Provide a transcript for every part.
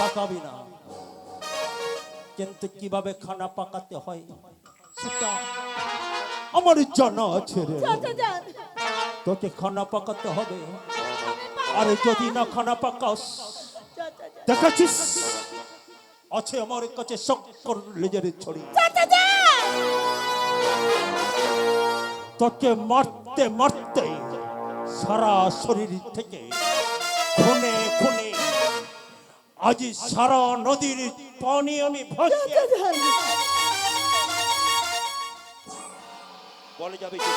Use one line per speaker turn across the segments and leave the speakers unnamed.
পাকাবি না। কিন্তু কীভাবে খানা পাকাতে হয় সেটা আমার জানা আছে রে। তোকে খানা পাকাতে হবে। আরে যদি না খানা পাকাস দেখাচ্ছিস? আছে আমার কাছে শক্কর লেজের ছড়ি। তোকে মারতে মারতে সারা শরীর থেকে খুনে খুনে আজ সারা নদীর পানি আমি বলে যাবে কি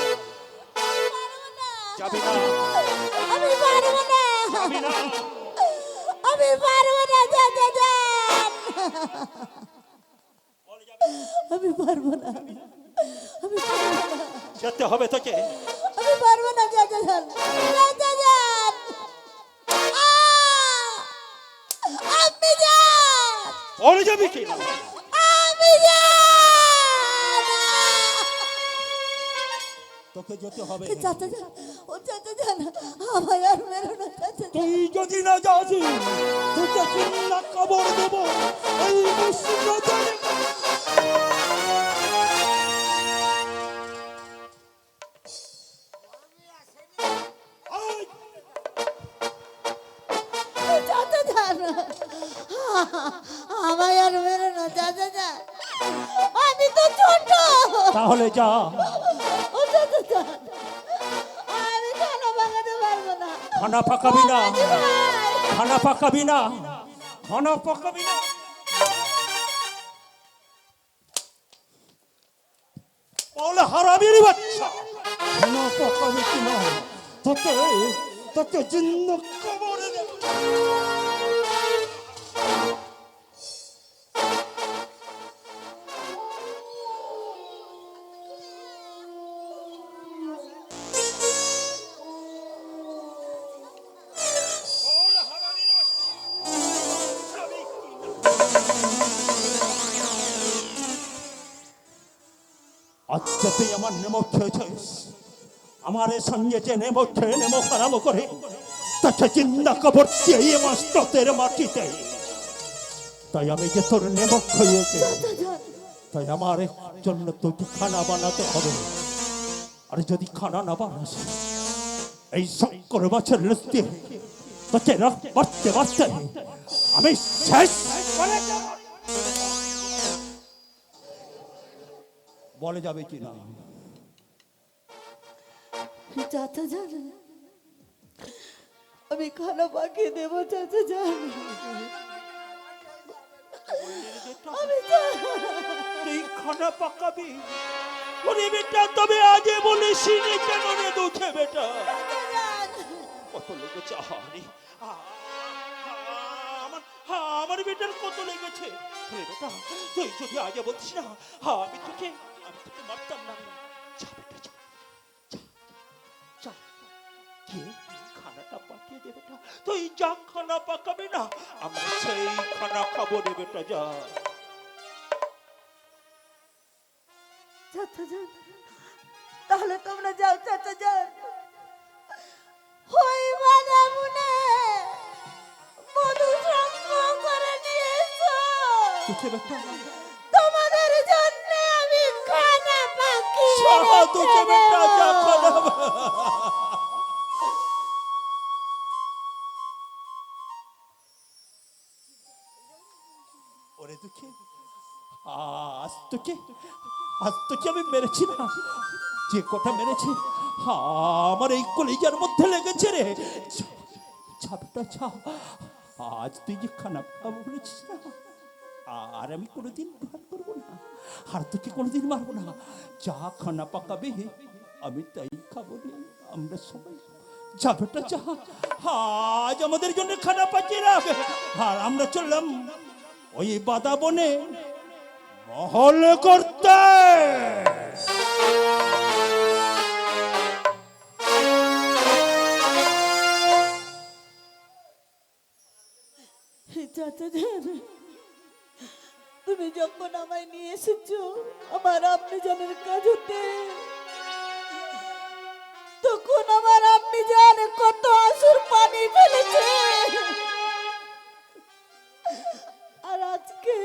যাবি না।
আমি পারব না।
যাবি না।
আমি পারব না
যাবে
আমি পারব না। আমি পারব না।
যেতে হবে তোকে।
আমি পারব না
কি? তোকে যেতে হবে।
চাচা ও চাচা যান আমায় আর মেরো না চাচা
তুই যদি না যাস তোকে চিন্তা কবর দেবো। এই মুসিবতে তাহলে যা।
খানা
পাকাবি না। খানা পাকাবি না। খানা পাকাবি না। বলে হারাবির বাচ্চা। খানা পাকাবি কি না? তোকে তোকে জিন্ন কবরে দেবো। আচ্ছা তুই আমার নেমক খেয়েছিস আমার সঙ্গে যে নেমক খেয়ে নেমক হারাম করে, তাকে চিন্তা কবর এই মাস্টতের মাটিতে। তাই আমি যে তোর নেমক খেয়েছি তাই আমার জন্য তোকে খানা বানাতে হবে। আর যদি খানা না বানাস, এই শঙ্কর মাছের লুচতে তোকে বাড়তে বাড়তে আমি শেষ বলে যাবে কি না
চাচা যান আমি খানা পাকিয়ে দেবো চাচা যান আমি
তুই খানা পাকাবি। ওরে বেটা তবে আজে বলিস নি কেন রে দুঃখে বেটা? কত লেগেছে আহারে। আমার আমার বেটার কত লেগেছে। রে বেটা তুই যদি আগে বলতিস না আমি তোকে আমি তোকে মারতাম না খানাটা দে বেটা তুই যা খানা পাকাবি না আমরা সেই খানা খাব রে বেটা যা
চাচা যান তাহলে তোমরা যাও চাচা যান ওই বাদামুনে মধু সংগ্রহ করে নিয়ে এসো
তোকে বেটা বেটা যা
দেবো।
খানা ওরে দুঃখে আজ তোকে আজ তোকে আমি মেরেছি না। যে কটা মেরেছি হা, আমার এই কলিজার মধ্যে লেগেছে রে। ছাপটা ছা আজ তুই যে খানা খাব বলেছিস না? আর আমি কোনোদিন ভাত করব না, আর তোকে কোনোদিন মারবো না। যা খানা পাকাবে, আমি তাই খাব আমরা সবাই যাবেটা যা। আজ আমাদের জন্য খানা পাঠিয়ে রাখ। আর আমরা চললাম ওই বাদা বনে মহল করতে।
চাচা। তুমি যখন আমায় নিয়ে এসেছ, আমার আপনি জনের কাজ হতে তখন আমার আপনি জান কত আসুর পানি ফেলেছে। আর আজকে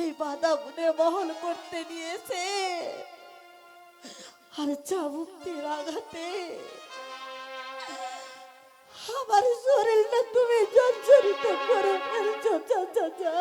এই বাঁধা গুনে মহল করতে নিয়েছে। আর চাবুক আঘাতে আমার শরীরটা তুমি জর্জরিত করে ফেলছো চাচা